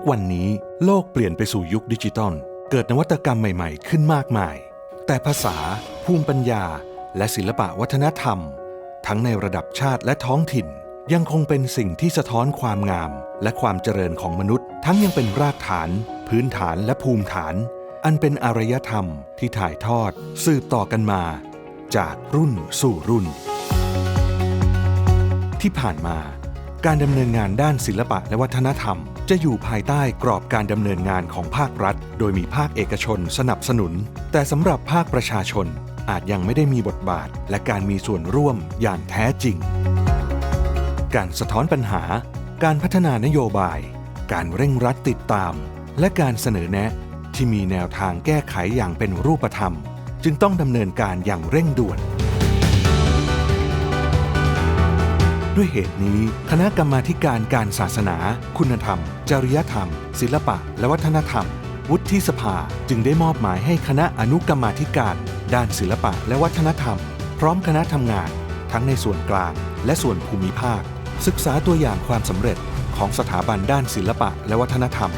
ทุกวันนี้โลกเปลี่ยนไปสู่ยุคดิจิตอล เกิดนวัตกรรมใหม่ๆ ขึ้นมากมาย แต่ภาษา ภูมิปัญญา และศิลปะวัฒนธรรม ทั้งในระดับชาติและท้องถิ่น ยังคงเป็นสิ่งที่สะท้อนความงาม และความเจริญของมนุษย์ ทั้งยังเป็นรากฐาน พื้นฐานและภูมิฐาน อันเป็นอารยธรรมที่ถ่ายทอด สืบต่อกันมา จากรุ่นสู่รุ่น ที่ผ่านมา การดำเนินงานด้านศิลปะและวัฒนธรรม จะอยู่ภายใต้กรอบการดำเนินงานของภาครัฐ โดยมีภาคเอกชนสนับสนุน แต่สำหรับภาคประชาชนอาจยังไม่ได้มีบทบาท และการมีส่วนร่วมอย่างแท้จริง การสะท้อนปัญหา การพัฒนานโยบาย การเร่งรัดติดตาม และการเสนอแนะ ที่มีแนวทางแก้ไขอย่างเป็นรูปธรรม จึงต้องดำเนินการอย่างเร่งด่วน ด้วยเหตุนี้ คณะกรรมาการการศาสนา คุณธรรม จริยธรรม ศิลปะ และวัฒนธรรม วุฒิสภาจึงได้มอบหมายให้คณะอนุกรรมาธิการ ด้านศิลปะและวัฒนธรรม พร้อมคณะทำงาน ทั้งในส่วนกลาง และส่วนภูมิภาค ศึกษาตัวอย่างความสำเร็จของสถาบันด้านศิลปะและวัฒนธรรม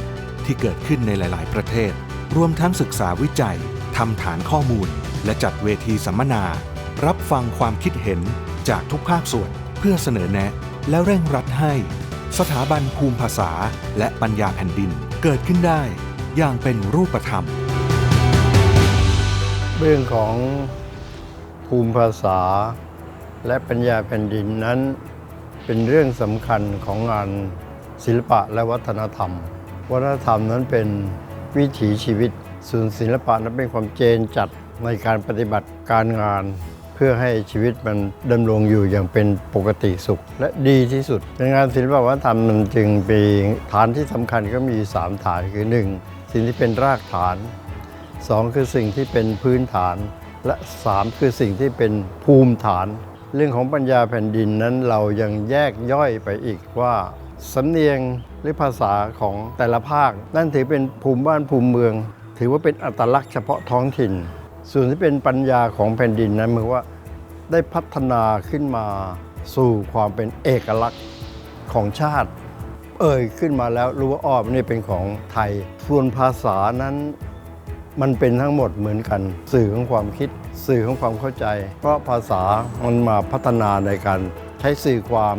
ที่เกิดขึ้นในหลาย ๆ ประเทศ รวมทั้งศึกษาวิจัยทำฐานข้อมูล และจัดเวทีสัมมนา รับฟังความคิดเห็นจากทุกภาคส่วน เพื่อเสนอแนะและเร่งรัดให้ สถาบันภูมิภาษาและปัญญาแผ่นดินเกิดขึ้นได้ อย่างเป็นรูปธรรม เรื่องของภูมิภาษา และปัญญาแผ่นดินนั้น เป็นเรื่องสำคัญของงานศิลปะและวัฒนธรรม วัฒนธรรมนั้นเป็นวิถีชีวิตส่วนศิลปะนั้นเป็นความเจนจัดในการปฏิบัติการงาน พื่อให้ชีวิตมันดำรงอยู่อย่างเป็นปกติสุข และดีที่สุดในงานศิลปวัฒนธรรมมันจึงมีฐานที่สำคัญก็มี 3 ฐานคือ 1 สิ่งที่เป็นรากฐานสองคือสิ่งที่เป็นพื้นฐาน และสามคือสิ่งที่เป็นภูมิฐาน เรื่องของปัญญาแผ่นดินนั้นเรายังแยกย่อยไปอีกว่าสำเนียงหรือภาษาของแต่ละภาค นั่นถือเป็นภูมิบ้านภูมิเมือง ถือว่าเป็นอัตลักษณ์เฉพาะท้องถิ่น ส่วนที่เป็นปัญญาของแผ่นดินนั้นหมายว่าได้พัฒนาขึ้นมาสู่ความเป็นเอกลักษณ์ของชาติ เอ่ยขึ้นมาแล้วรู้ว่าอ้อมนี่เป็นของไทย ส่วนภาษานั้นมันเป็นทั้งหมดเหมือนกัน สื่อของความคิด สื่อของความเข้าใจ เพราะภาษามันมาพัฒนาในการใช้สื่อความ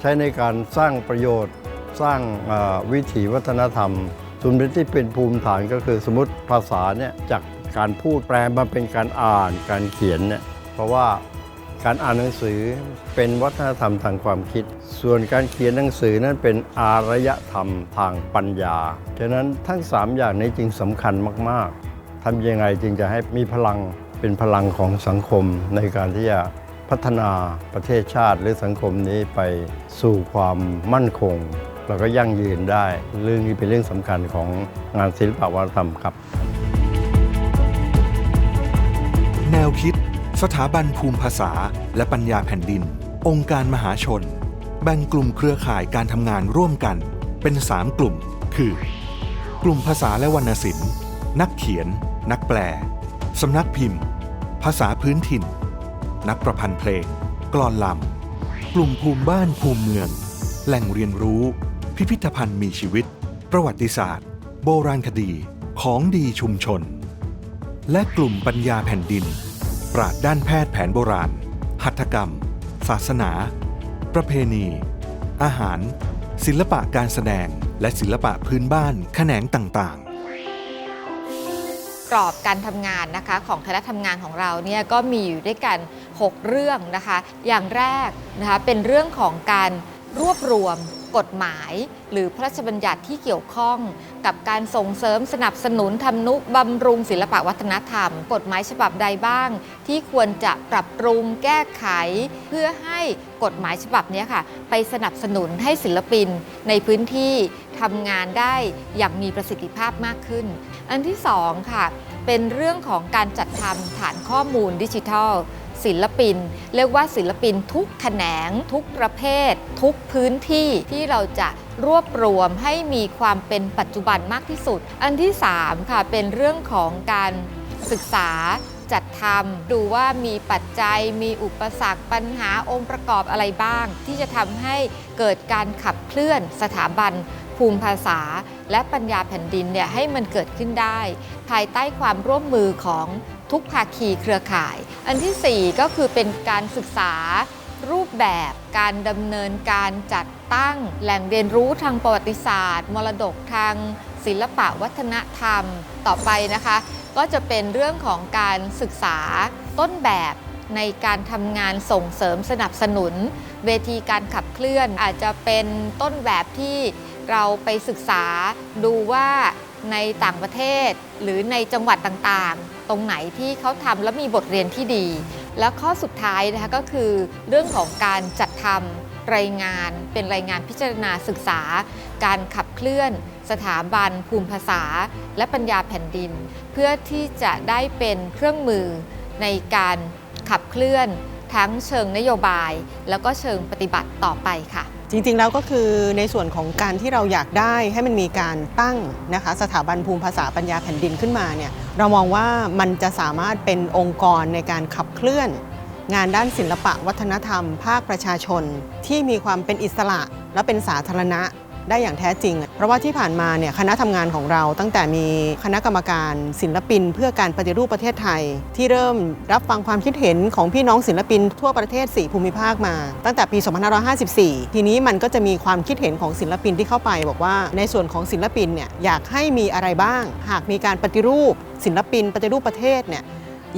ใช้ในการสร้างประโยชน์ สร้างวิถีวัฒนธรรมส่วนที่เป็นภูมิฐานก็คือสมมติภาษาเนี่ยจาก การพูดแปลมาเป็นการอ่านการเขียนเนี่ยเพราะว่าการอ่านหนังสือเป็นวัฒนธรรมทางความคิด ส่วนการเขียนหนังสือนั้นเป็นอารยธรรมทางปัญญา ฉะนั้นทั้ง 3 อย่างนี้จึงสำคัญมาก ๆทำยังไงจึงจะให้มีพลังเป็นพลังของสังคมในการที่จะพัฒนาประเทศชาติหรือสังคมนี้ไปสู่ความมั่นคง แล้วก็ยั่งยืนได้ เรื่องนี้เป็นเรื่องสำคัญของงานศิลปวัฒนธรรมครับ คิด สถาบันภูมิภาษา และปัญญาแผ่นดิน องค์การมหาชน แบ่งกลุ่มเครือข่ายการทำงานร่วมกัน เป็น 3 กลุ่ม คือ กลุ่มภาษาและวรรณศิลป์ นักเขียน นักแปล สำนักพิมพ์ ภาษาพื้นถิ่น นักประพันธ์เพลง กลอนลำ กลุ่มภูมิบ้านภูมิเมือง แหล่งเรียนรู้ พิพิธภัณฑ์มีชีวิต ประวัติศาสตร์ โบราณคดี ของดีชุมชน และกลุ่มปัญญาแผ่นดิน ปราดด้านแพทย์แผนโบราณ หัตถกรรม ศาสนา ประเพณี อาหาร ศิลปะการแสดง และศิลปะพื้นบ้านแขนงต่างๆกรอบการทำงานนะคะของคณะทำงานของเราเนี่ยก็มีอยู่ด้วยกัน 6 เรื่องนะคะ อย่างแรกนะคะเป็นเรื่องของการรวบรวม กฎหมาย หรือพระราชบัญญัติที่เกี่ยวข้อง กับการส่งเสริมสนับสนุนทำนุบำรุงศิลปะวัฒนธรรม กฎหมายฉบับใดบ้าง ที่ควรจะปรับปรุงแก้ไข เพื่อให้กฎหมายฉบับนี้ค่ะ ไปสนับสนุนให้ศิลปินในพื้นที่ทำงานได้อย่างมีประสิทธิภาพมากขึ้น อันที่สองค่ะ เป็นเรื่องของการจัดทำฐานข้อมูลดิจิทัล ศิลปิน เรียกว่าศิลปินทุกแขนง ทุกประเภท ทุกพื้นที่ที่เราจะรวบรวมให้มีความเป็นปัจจุบันมากที่สุด อันที่ 3 ค่ะ เป็นเรื่องของการศึกษาจัดทำดูว่ามีปัจจัยมีอุปสรรคปัญหาองค์ประกอบอะไรบ้าง ที่จะทำให้เกิดการขับเคลื่อนสถาบัน ภูมิภาษา และปัญญาแผ่นดินเนี่ยให้มันเกิดขึ้นได้ ภายใต้ความร่วมมือของ ทุกภาคีเครือข่าย อันที่ 4 ก็คือเป็นการศึกษารูปแบบการดำเนินการจัดตั้ง แหล่งเรียนรู้ทางประวัติศาสตร์ มรดกทางศิลปะวัฒนธรรมต่อไปนะคะ ก็จะเป็นเรื่องของการศึกษาต้นแบบในการทำงานส่งเสริมสนับสนุน เวทีการขับเคลื่อนอาจจะเป็นต้นแบบที่เราไปศึกษาดูว่าในต่างประเทศหรือในจังหวัดต่างๆ ตรงไหนที่เขาทำแล้วมีบทเรียนที่ดี แล้วข้อสุดท้ายนะคะก็คือเรื่องของการจัดทำรายงานเป็นรายงานพิจารณาศึกษา การขับเคลื่อน สถาบัน ภูมิภาษา และปัญญาแผ่นดิน เพื่อที่จะได้เป็นเครื่องมือในการขับเคลื่อนทั้งเชิงนโยบาย แล้วก็เชิงปฏิบัติต่อไปค่ะ จริงๆแล้วก็คือในส่วนของการที่เราอยากได้ให้มันมีการตั้งนะคะสถาบันภูมิภาษาปัญญาแผ่นดินขึ้นมาเนี่ยเรามองว่ามันจะสามารถเป็นองค์กรในการขับเคลื่อน งานด้านศิลปะวัฒนธรรม ภาคประชาชน ที่มีความเป็นอิสระและเป็นสาธารณะ ได้อย่างแท้จริง เพราะว่าที่ผ่านมาเนี่ยคณะทำงานของเราตั้งแต่มีคณะกรรมการศิลปิน เพื่อการปฏิรูปประเทศไทย ที่เริ่มรับฟังความคิดเห็นของพี่น้องศิลปิน ทั่วประเทศ 4 ภูมิภาคมา ตั้งแต่ปี 2554 ทีนี้มันก็จะมีความคิดเห็นของศิลปินที่เข้าไป บอกว่าในส่วนของศิลปินเนี่ยอยากให้มีอะไรบ้าง หากมีการปฏิรูป ศิลปิน ปฏิรูปประเทศเนี่ย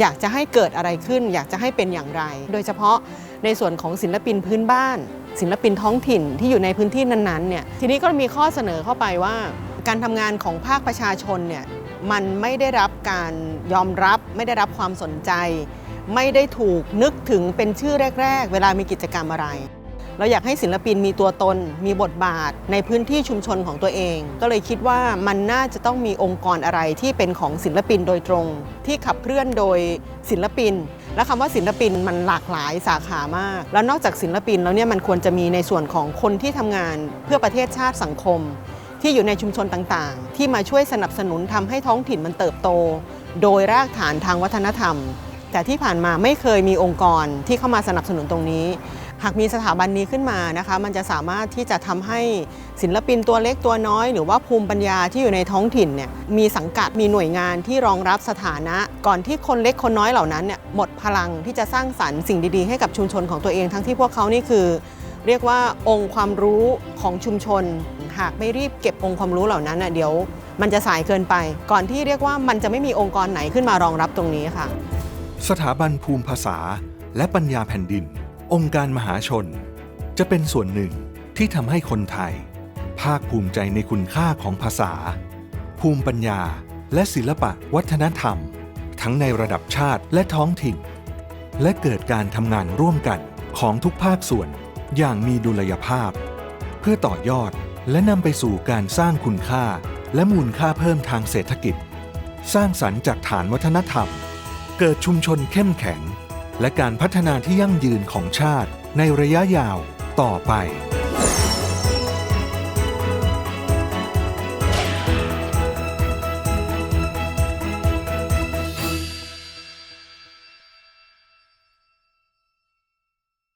อยากจะให้เกิดอะไรขึ้น อยากจะให้เป็นอย่างไร โดยเฉพาะ ในส่วนของศิลปินพื้นบ้าน ศิลปินท้องถิ่นที่อยู่ในพื้นที่นั้นๆเนี่ยทีนี้ก็มีข้อเสนอเข้าไปว่า การทำงานของภาคประชาชนเนี่ยมันไม่ได้รับการยอมรับ ไม่ได้รับความสนใจ ไม่ได้ถูกนึกถึงเป็นชื่อแรก ๆ เวลามีกิจกรรมอะไร เราอยากให้ศิลปินมีตัวตน มีบทบาทในพื้นที่ชุมชนของตัวเอง ก็เลยคิดว่ามันน่าจะต้องมีองค์กรอะไรที่เป็นของศิลปินโดยตรง ที่ขับเคลื่อนโดยศิลปิน และคำว่าศิลปินมันหลากหลายสาขามาก แล้วนอกจากศิลปินแล้วเนี่ยมันควรจะมีในส่วนของคนที่ทำงานเพื่อประเทศชาติสังคม ที่อยู่ในชุมชนต่างๆ ที่มาช่วยสนับสนุนทำให้ท้องถิ่นมันเติบโต โดยรากฐานทางวัฒนธรรม แต่ที่ผ่านมาไม่เคยมีองค์กรที่เข้ามาสนับสนุนตรงนี้ หากมีสถาบันนี้ขึ้นมานะคะมันจะสามารถที่จะทำให้ศิลปินตัวเล็กตัวน้อย หรือว่าภูมิปัญญาที่อยู่ในท้องถิ่นเนี่ยมีสังกัดมีหน่วยงานที่รองรับสถานะ ก่อนที่คนเล็กคนน้อยเหล่านั้นเนี่ยหมดพลังที่จะสร้างสรรค์สิ่งดีๆให้กับชุมชนของตัวเองทั้งที่พวกเขานี่คือ เรียกว่าองค์ความรู้ของชุมชน หากไม่รีบเก็บองค์ความรู้เหล่านั้นน่ะเดี๋ยว มันจะสายเกินไป ก่อนที่เรียกว่ามันจะไม่มีองค์กรไหนขึ้นมารองรับตรงนี้ค่ะ สถาบันภูมิภาษา และปัญญาแผ่นดิน องค์การมหาชน จะเป็นส่วนหนึ่งที่ทำให้คนไทย ภาคภูมิใจในคุณค่าของภาษา ภูมิปัญญา และศิลปะวัฒนธรรม ทั้งในระดับชาติและท้องถิ่น และเกิดการทำงานร่วมกันของทุกภาคส่วนอย่างมีดุลยภาพ เพื่อต่อยอดและนำไปสู่การสร้างคุณค่าและมูลค่าเพิ่มทางเศรษฐกิจ สร้างสรรค์จากฐานวัฒนธรรม เกิดชุมชนเข้มแข็ง และการพัฒนาที่ยั่งยืนของชาติในระยะยาวต่อไป